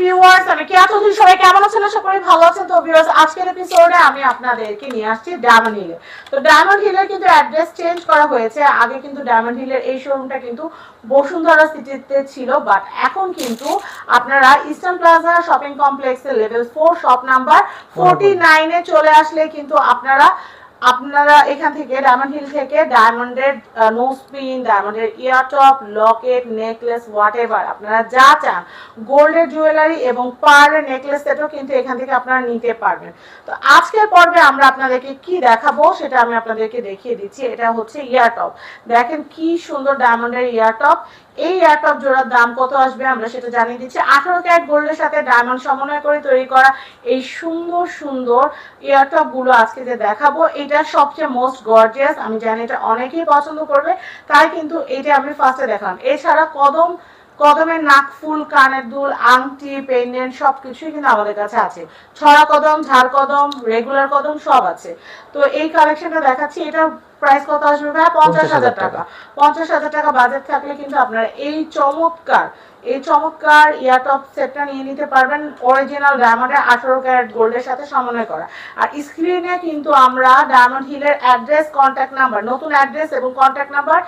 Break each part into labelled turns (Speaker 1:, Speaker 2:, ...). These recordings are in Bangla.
Speaker 1: ভিউয়ার্স আমি কেয়া চৌধুরী সবাই কেমন আছেন? আশা করি ভালো আছেন। তো ভিউয়ার্স আজকের এপিসোডে আমি আপনাদেরকে নিয়ে আসছি ডায়মন্ড হিলে তো ডায়মন্ড হিলের কিন্তু অ্যাড্রেস চেঞ্জ করা হয়েছে। আগে কিন্তু ডায়মন্ড হিলের এই শোরুমটা কিন্তু বসুন্ধরা সিটিতে ছিল বাট এখন কিন্তু আপনারা ইস্টার্ন প্লাজা শপিং কমপ্লেক্সের level four shop number forty নাইনে চলে আসলে কিন্তু আপনারা আপনারা এখান থেকে ডায়মন্ড হিল থেকে ডায়মন্ডের নোজ পিন ডায়মন্ডের ear top locket necklace what আপনারা যা চান গোল্ডের জুয়েলারি এবং পার্লের নেকলেস সেটও কিন্তু এখান থেকে আপনারা নিতে পারবেন। তো আজকের পর্বে আমরা আপনাদেরকে কি দেখাবো সেটা আমি আপনাদেরকে দেখিয়ে দিচ্ছি। এটা হচ্ছে ইয়ার টপ দেখেন কি সুন্দর ডায়মন্ডের ইয়ার টপ এই এয়ারটপ জোড়ার দাম কত আসবে আমরা সেটা জানিয়ে দিচ্ছি। আঠারো ক্যারেট গোল্ডের সাথে ডায়মন্ড সমন্বয় করে তৈরি করা এই সুন্দর সুন্দর এয়ারটপগুলো আজকে যে দেখাবো, এটা সবচেয়ে মোস্ট গর্জিয়াস আমি জানি এটা অনেকেই পছন্দ করবে, তাই কিন্তু এটা আমি ফার্স্টে দেখালাম। এছাড়া কদম কদমের নাকফুল কানের দুল আংটি পেন্ডেন্ট সব কিছুই কিন্তু আমাদের কাছে আছে। ছড়া কদম ঝাড় কদম রেগুলার কদম সব আছে। তো এই কালেকশনটা দেখাচ্ছি এটা প্রাইস কত আসবে ভাই পঞ্চাশ হাজার টাকা। পঞ্চাশ হাজার টাকা বাজেট থাকলে কিন্তু আপনারা এই চমৎকার এই চমৎকার ইয়ারটপ সেটটা নিয়ে নিতে পারবেন। অরিজিনাল ডায়মন্ডের আঠারো ক্যারেট গোল্ডের সাথে সমন্বয় করা। আর স্ক্রিনে কিন্তু আমরা ডায়মন্ড হিলের অ্যাড্রেস কন্ট্যাক্ট নাম্বার নতুন অ্যাড্রেস এবং কন্ট্যাক্ট নাম্বার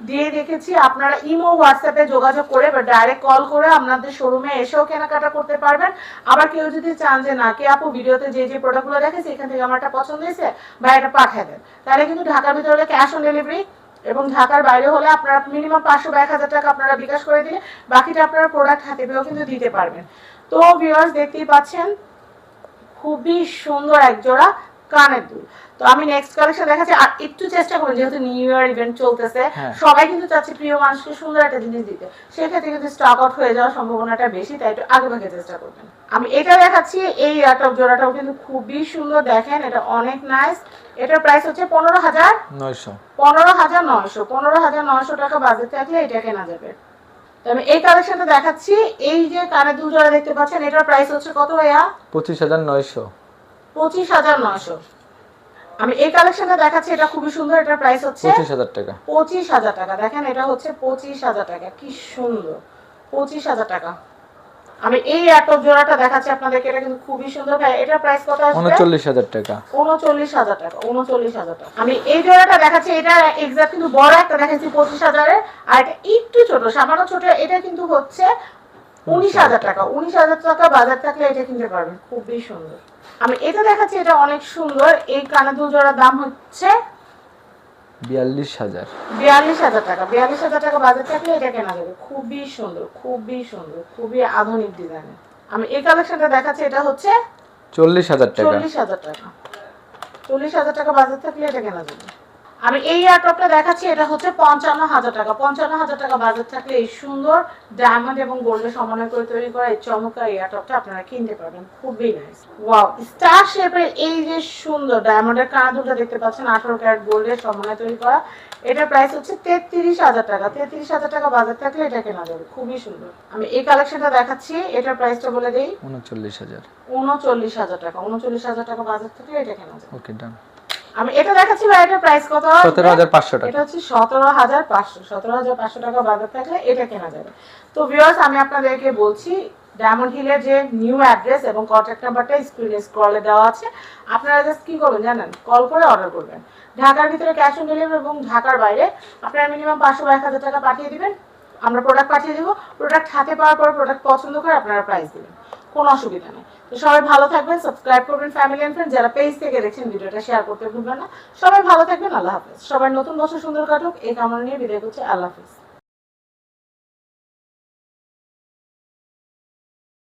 Speaker 1: দিয়ে রেখেছি আপনারা ইমো, হোয়াটসঅ্যাপে যোগাযোগ করে বা ডাইরেক্ট কল করে আপনাদের শোরুমে এসেও কেনাকাটা করতে পারবেন। আবার কেউ যদি চান যে না কে আপু, ভিডিওতে যে যে প্রোডাক্টগুলো দেখেছি, এখান থেকে আমার একটা পছন্দ হয়েছে বা এটা পাঠিয়ে দেন। তাহলে কিন্তু ঢাকার ভিতরে ক্যাশ অন ডেলিভারি এবং ঢাকার বাইরে হলে আপনারা মিনিমাম পাঁচশো বা এক হাজার টাকা আপনারা বিকাশ করে দিলে বাকিটা আপনারা প্রোডাক্ট হাতে পেয়েও কিন্তু দিতে পারবেন। তো ভিউয়ার্স দেখতেই পাচ্ছেন, খুবই সুন্দর এক জোড়া কানের দুল। তো আমি নেক্সট কালেকশন দেখাচ্ছি আর একটু চেষ্টা করুন যেহেতু নিউ ইয়ার ইভেন্ট চলতেছে
Speaker 2: হ্যাঁ।
Speaker 1: সবাই কিন্তু চাচ্ছে প্রিয় মানুষকে সুন্দর একটা জিনিস দিতে। সেক্ষেত্রে কিন্তু স্টক আউট হয়ে যাওয়ার সম্ভাবনাটা বেশি তাই একটু আগে ভাগে চেষ্টা করবেন। আমি এটা দেখাচ্ছি এই জোড়াটাও কিন্তু খুবই সুন্দর দেখেন এটা অনেক নাইস এটার প্রাইস হচ্ছে পনেরো হাজার
Speaker 2: নয়শো।
Speaker 1: পনেরো হাজার নয়শো পনেরো হাজার নয়শো টাকা বাজেট থাকলে এটা কেনা যাবে। আমি এই কালেকশনটা দেখাচ্ছি এই যে কানের দুল জোড়া দেখতে পাচ্ছেন এটার প্রাইস হচ্ছে কত ভাইয়া?
Speaker 2: পঁচিশ হাজার নয়শো।
Speaker 1: পঁচিশ হাজার নয়শো। আমি এই কালেকশনটা দেখাচ্ছি এটা খুবই সুন্দর প্রাইস হচ্ছে
Speaker 2: পঁচিশ হাজার টাকা।
Speaker 1: পঁচিশ হাজার টাকা। দেখেন এটা হচ্ছে পঁচিশ হাজার টাকা কি সুন্দর পঁচিশ হাজার টাকা। আমি এই জোড়াটা দেখাচ্ছি আপনাদেরকে এটা কিন্তু খুবই সুন্দর। ভাই এটার প্রাইস কত আসবে?
Speaker 2: উনচল্লিশ হাজার টাকা।
Speaker 1: উনচল্লিশ হাজার টাকা উনচল্লিশ হাজার টাকা। আমি এই জোড়াটা দেখাচ্ছি এটা এক্সাক্ট কিন্তু বড় একটা দেখাচ্ছি পঁচিশ হাজারের আর এটা একটু ছোট সামান্য ছোট এটা কিন্তু হচ্ছে উনিশ হাজার টাকা। উনিশ হাজার টাকা বাজার থাকলে এটা কিনতে পারবেন। খুবই সুন্দর। আমি এটা দেখাচ্ছি এটা অনেক সুন্দর। এই কানে দুল জোড়ার দাম হচ্ছে
Speaker 2: বিয়াল্লিশ হাজার।
Speaker 1: বিয়াল্লিশ হাজার টাকা। বিয়াল্লিশ হাজার টাকা বাজার থাকলে এটা কেনা যাবে। খুবই সুন্দর খুবই সুন্দর খুবই আধুনিক ডিজাইনের আমি এই কালেকশনটা দেখাচ্ছি এটা হচ্ছে
Speaker 2: চল্লিশ হাজার টাকা।
Speaker 1: চল্লিশ হাজার টাকা। চল্লিশ হাজার টাকা বাজার থাকলে এটা কেনা যাবে। আমি এই এয়ারটপটা দেখাচ্ছি এটা হচ্ছে পঞ্চান্ন হাজার টাকা। পঞ্চান্ন হাজার টাকা বাজার থাকলে এই সুন্দর ডায়মন্ড এবং গোল্ডের সমন্বয় করে তৈরি করা এই চমৎকার এয়ারটপটা আপনারা কিনতে পারবেন। খুবই নাইস ওয়াও স্টার শেপের এই যে সুন্দর ডায়মন্ডের কানা দুটো দেখতে পাচ্ছেন আঠারো ক্যারেট গোল্ডের সমন্বয় তৈরি করা। এটার প্রাইস হচ্ছে তেত্রিশ হাজার টাকা। তেত্রিশ হাজার টাকা বাজার থাকলে এটা কেনা যাবে। খুবই সুন্দর। আমি এই কালেকশনটা দেখাচ্ছি এটার প্রাইসটা বলে দিই।
Speaker 2: উনচল্লিশ হাজার।
Speaker 1: উনচল্লিশ হাজার টাকা। উনচল্লিশ হাজার টাকা বাজার থেকে এটা কেনা যাবে।
Speaker 2: ওকে ডান
Speaker 1: আমি এটা দেখাচ্ছি ভাই এটার প্রাইস কত? আসবে?
Speaker 2: সতেরো হাজার পাঁচশো
Speaker 1: এটা হচ্ছে সতেরো হাজার পাঁচশো। সতেরো হাজার পাঁচশো টাকা বাজার থাকলে এটা কেনা যাবে। তো ভিউয়ার্স আমি আপনাদেরকে বলছি ডায়মন্ড হিলের যে নিউ অ্যাড্রেস এবং কন্ট্যাক্ট নাম্বারটা স্ক্রিনে স্ক্রলে দেওয়া আছে। আপনারা জাস্ট কি করবেন জানেন? কল করে অর্ডার করবেন। ঢাকার ভিতরে ক্যাশ অন ডেলিভারি এবং ঢাকার বাইরে আপনারা মিনিমাম পাঁচশো বা এক হাজার টাকা পাঠিয়ে দিবেন। আমরা প্রোডাক্ট পাঠিয়ে দেবো। প্রোডাক্ট হাতে পাওয়ার পর প্রোডাক্ট পছন্দ করে আপনারা প্রাইস দিবেন। কোনো অসুবিধা নেই। তো সবাই ভালো থাকবেন সাবস্ক্রাইব করবেন ফ্যামিলি অ্যান্ড ফ্রেন্ড যারা পেজ থেকে দেখছেন ভিডিওটা শেয়ার করতে ভুলবেন না। সবাই ভালো থাকবেন, আল্লাহ হাফেজ। সবাই নতুন বছর সুন্দর কাটুক, এই কামনা নিয়ে বিদায় করছে, আল্লাহ হাফেজ।